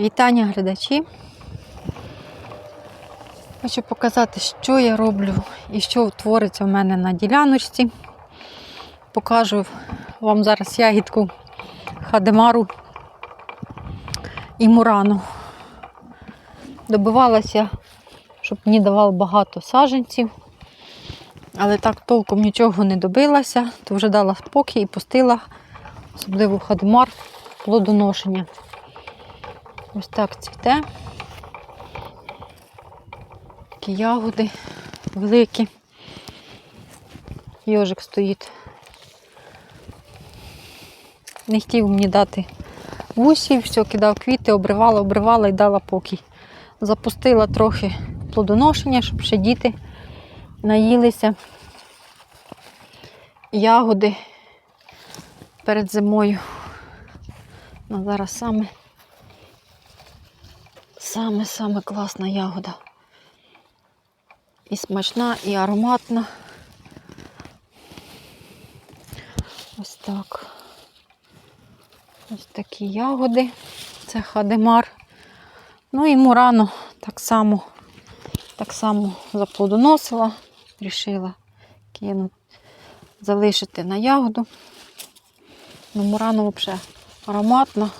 Вітання глядачі. Хочу показати, що я роблю і що твориться в мене на діляночці. Покажу вам зараз ягідку хадемару і мурану. Добивалася, щоб мені давало багато саженців, але так толком нічого не добилася, то вже дала спокій і пустила, особливо хадемар, плодоношення. Ось так цвіте. Такі ягоди великі. Йожик стоїть. Не хотів мені дати вусів, все, кидав квіти, обривала, обривала і дала покій. Запустила трохи плодоношення, щоб ще діти наїлися ягоди перед зимою. Ну, зараз саме Саме-саме класна ягода. І смачна, і ароматна. Ось так. Ось такі ягоди. Це хадемар. Ну і мурану так само, так само заплодоносила, рішила кинути, залишити на ягоду. Ну, мурану взагалі ароматна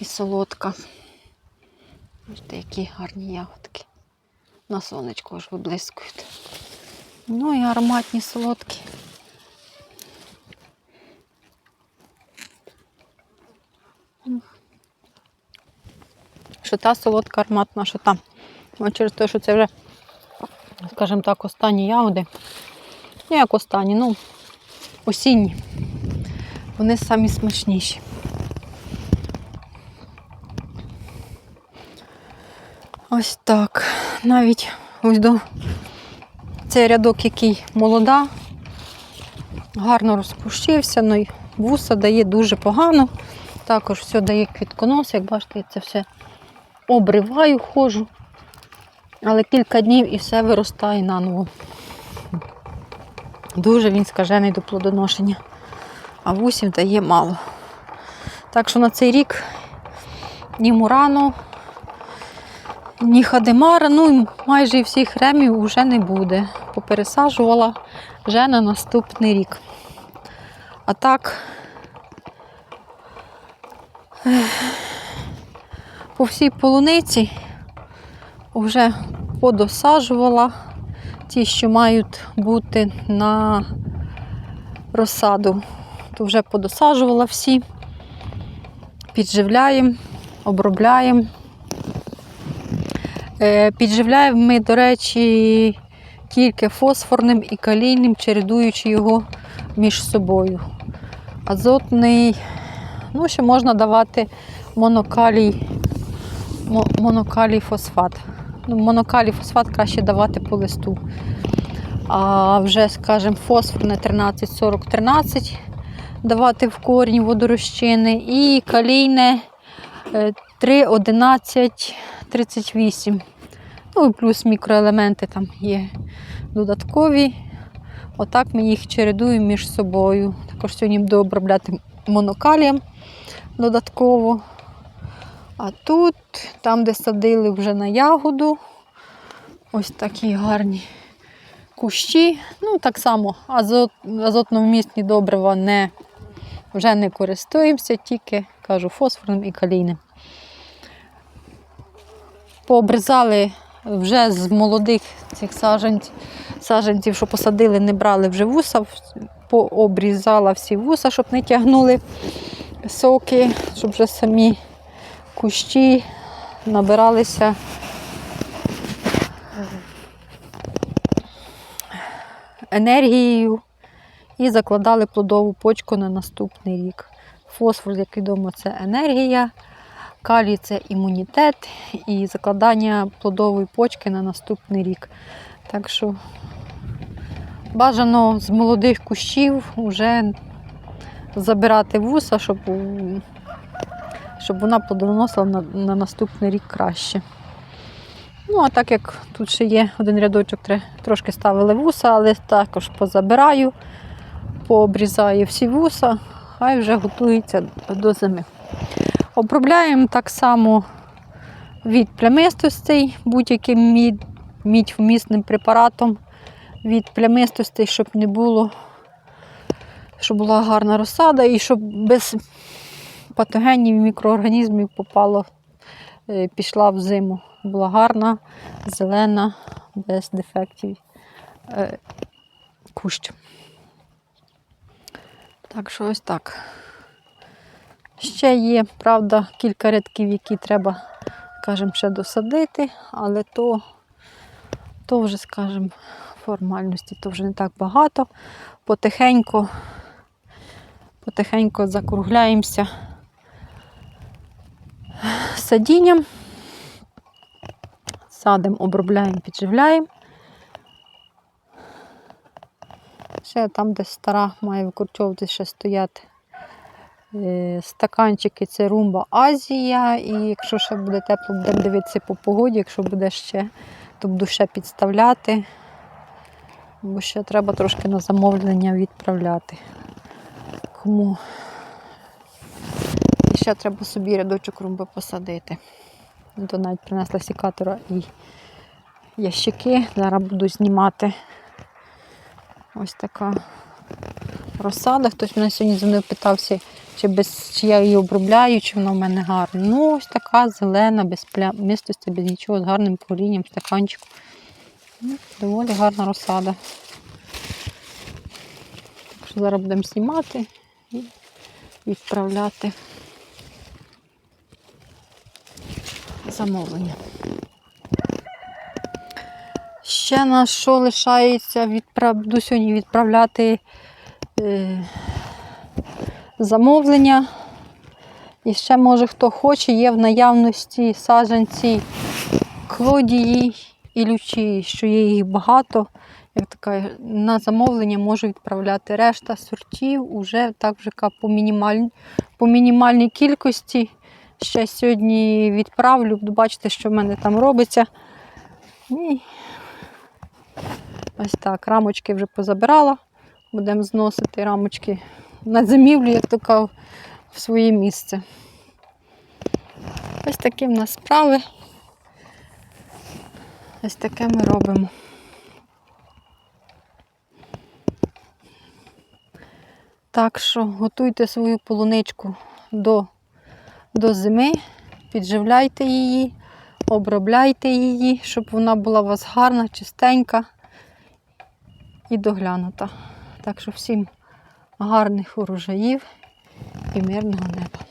і солодка. Бачите, які гарні ягодки. На сонечку аж виблискують. Ну і ароматні солодкі. Що та солодка ароматна, що та. От через те, що це вже, скажімо так, останні ягоди. Ну, як останні, ну, осінні. Вони самі смачніші. Ось так. Навіть ось до цей рядок, який молода, гарно розпущився, ну і вуса дає дуже погано. Також все дає квітконос, як бачите, я це все обриваю, ходжу. Але кілька днів і все виростає наново. Дуже він скажений до плодоношення, а вусів дає мало. Так що на цей рік ні мурану, ні хадемара, ну майже всіх ремів вже не буде. Попересаджувала вже на наступний рік. А так, по всій полуниці вже подосаджувала ті, що мають бути на розсаду, то вже подосаджувала всі, підживляємо, обробляємо. Е, підживляємо ми, до речі, тільки фосфорним і калійним, чередуючи його між собою. Азотний, ну, ще можна давати монокалій, монокалій фосфат. Ну, монокалій фосфат краще давати по листу. А вже, скажімо, фосфорне 13-40-13 давати в корінь водорощини і калійне е, 3, 11, 38. Ну і плюс мікроелементи там є додаткові. Отак ми їх чередуємо між собою. Також сьогодні буду обробляти монокалієм додатково. А тут, там, де садили вже на ягоду, ось такі гарні кущі. Ну, так само азот, азотновмісні добрива не, вже не користуємося, тільки кажу, фосфорним і калійним. Пообрізали вже з молодих цих саджанців, саджанців, що посадили, не брали вже вуса, пообрізала всі вуса, щоб не тягнули соки, щоб вже самі кущі набиралися енергією і закладали плодову почку на наступний рік. Фосфор, як відомо, це енергія, калій це імунітет і закладання плодової почки на наступний рік. Так що бажано з молодих кущів вже забирати вуса, щоб, щоб вона плодоносила на, на наступний рік краще. Ну, а так як тут ще є один рядочок, трошки ставили вуса, але також позабираю, пообрізаю всі вуса, хай вже готується до зими. Обробляємо так само від плямистостей будь-яким мід, мідь-вмісним препаратом від плямистостей, щоб не було, щоб була гарна розсада і щоб без патогенів і мікроорганізмів попало, е, пішла в зиму. Була гарна, зелена, без дефектів е, кущ. Так що ось так. Ще є, правда, кілька рядків, які треба, скажімо, ще досадити, але то, то вже, скажімо, формальності, то вже не так багато. Потихеньку, потихеньку закругляємося садінням. Садимо, обробляємо, підживляємо. Ще там, де стара має викорчовувати, ще стоять е, стаканчики, це румба Азія. І якщо ще буде тепло, будемо дивитися по погоді, якщо буде ще, то буду ще підставляти. Бо ще треба трошки на замовлення відправляти. Кому і ще треба собі рядочок румби посадити. То навіть принесла сікатора і ящики. Зараз буду знімати. Ось така розсада. Хтось мене сьогодні дзвонив, питався, чи, без, чи я її обробляю, чи вона в мене гарна. Ну, ось така зелена, без плямистості, без нічого, з гарним корінням, стаканчиком. Ну, доволі гарна розсада. Так що зараз будемо знімати і відправляти замовлення. Ще на що лишається відправ... до сьогодні відправляти. Замовлення. І ще, може, хто хоче, є в наявності саджанці клодії і лючії, що є їх багато. Як така, на замовлення можу відправляти решта сортів уже так вже по, мінімаль... по мінімальній кількості. Ще сьогодні відправлю, буду бачити, що в мене там робиться. І ось так, рамочки вже позабирала. Будемо зносити рамочки на зимівлю, як то кажу, в своє місце. Ось такі в нас справи. Ось таке ми робимо. Так що готуйте свою полуничку до, до зими, підживляйте її, обробляйте її, щоб вона була у вас гарна, чистенька і доглянута. Так що всім гарних урожаїв і мирного неба.